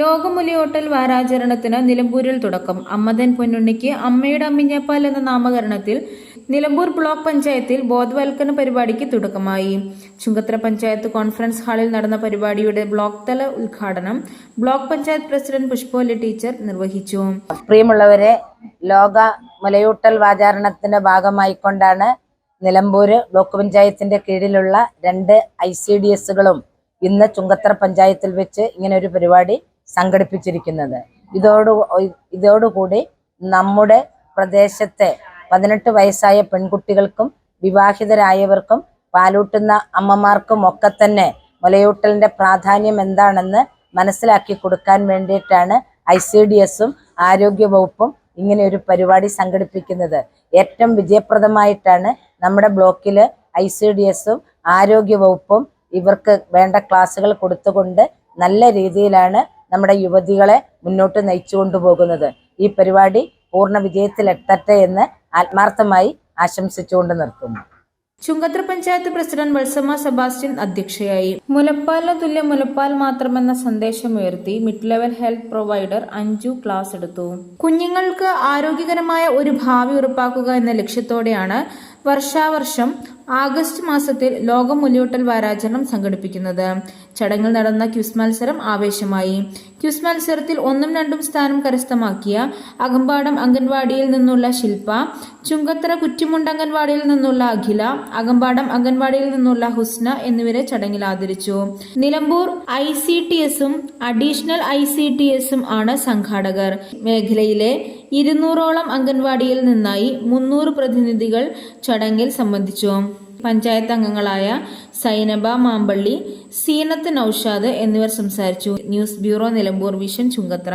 ലോകമുലിയോട്ടൽ വാരാചരണത്തിന് നിലമ്പൂരിൽ തുടക്കം. അമ്മതൻ പൊന്നുണ്ണിക്ക് അമ്മയുടെ അമ്മിഞ്ഞപ്പാൽ എന്ന നാമകരണത്തിൽ നിലമ്പൂർ ബ്ലോക്ക് പഞ്ചായത്തിൽ ബോധവൽക്കരണ പരിപാടിക്ക് തുടക്കമായി. ചുങ്കത്ര പഞ്ചായത്ത് കോൺഫറൻസ് ഹാളിൽ നടന്ന പരിപാടിയുടെ ബ്ലോക്ക് തല ഉദ്ഘാടനം ബ്ലോക്ക് പഞ്ചായത്ത് പ്രസിഡന്റ് പുഷ്പോലി ടീച്ചർ നിർവഹിച്ചു. പ്രിയമുള്ളവരെ ലോക മുലയൂട്ടൽ വാചാരണത്തിന്റെ ഭാഗമായിക്കൊണ്ടാണ് നിലമ്പൂർ ബ്ലോക്ക് പഞ്ചായത്തിന്റെ കീഴിലുള്ള രണ്ട് ഐ സി ഡി എസുകളും ഇന്ന് ചുങ്കത്തറ പഞ്ചായത്തിൽ വെച്ച് ഇങ്ങനെ ഒരു പരിപാടി സംഘടിപ്പിച്ചിരിക്കുന്നത്. ഇതോട് ഇതോടുകൂടി നമ്മുടെ പ്രദേശത്തെ പതിനെട്ട് വയസ്സായ പെൺകുട്ടികൾക്കും വിവാഹിതരായവർക്കും പാലൂട്ടുന്ന അമ്മമാർക്കും ഒക്കെ തന്നെ മുലയൂട്ടലിന്റെ പ്രാധാന്യം എന്താണെന്ന് മനസ്സിലാക്കി കൊടുക്കാൻ വേണ്ടിയിട്ടാണ് ഐ സി ഡി എസും ആരോഗ്യവകുപ്പും ഇങ്ങനെ ഒരു പരിപാടി സംഘടിപ്പിക്കുന്നത്. ഏറ്റവും വിജയപ്രദമായിട്ടാണ് നമ്മുടെ ബ്ലോക്കിൽ ഐ സി ഡി എസും ആരോഗ്യവകുപ്പും ഇവർക്ക് വേണ്ട ക്ലാസ്സുകൾ കൊടുത്തുകൊണ്ട് നല്ല രീതിയിലാണ് നമ്മുടെ യുവതികളെ മുന്നോട്ട് നയിച്ചു കൊണ്ടുപോകുന്നത് ഈ പരിപാടി പൂർണ വിജയത്തിലെത്തട്ടെ എന്ന് ആത്മാർത്ഥമായി ആശംസിച്ചുകൊണ്ട് നിർത്തുന്നു. ചുങ്കത്ര പഞ്ചായത്ത് പ്രസിഡന്റ് വത്സമ്മ സെബാസ്റ്റ്യൻ അധ്യക്ഷയായി. മുലപ്പാലിന് തുല്യ മുലപ്പാൽ മാത്രമെന്ന സന്ദേശമുയർത്തി mid level health provider Anju class എടുത്തു. കുഞ്ഞുങ്ങൾക്ക് ആരോഗ്യകരമായ ഒരു ഭാവി ഉറപ്പാക്കുക എന്ന ലക്ഷ്യത്തോടെയാണ് വർഷാവർഷം ആഗസ്റ്റ് മാസത്തിൽ ലോക മുലയൂട്ടൽ വാരാചരണം സംഘടിപ്പിക്കുന്നത്. ചടങ്ങിൽ നടന്ന ക്വിസ് മത്സരം ആവേശമായി. ക്വിസ് മത്സരത്തിൽ ഒന്നും രണ്ടും സ്ഥാനം കരസ്ഥമാക്കിയ അകമ്പാടം അംഗൻവാടിയിൽ നിന്നുള്ള ശില്പ ചുങ്കത്തറ കുറ്റിമുണ്ട് അംഗൻവാടിയിൽ നിന്നുള്ള അഖില അകമ്പാടം അംഗൻവാടിയിൽ നിന്നുള്ള ഹുസ്ന എന്നിവരെ ചടങ്ങിൽ ആദരിച്ചു. നിലമ്പൂർ ഐ സി ടി എസും അഡീഷണൽ ഐ സി ടി എസും ആണ് സംഘാടകർ. മേഖലയിലെ ഇരുന്നൂറോളം അംഗൻവാടിയിൽ നിന്നായി മുന്നൂറ് പ്രതിനിധികൾ ചടങ്ങിൽ സംബന്ധിച്ചു. പഞ്ചായത്ത് അംഗങ്ങളായ സൈനബ മാമ്പള്ളി സീനത്ത് നൌഷാദ് എന്നിവർ സംസാരിച്ചു. News bureau Nilambur vision Chungathara.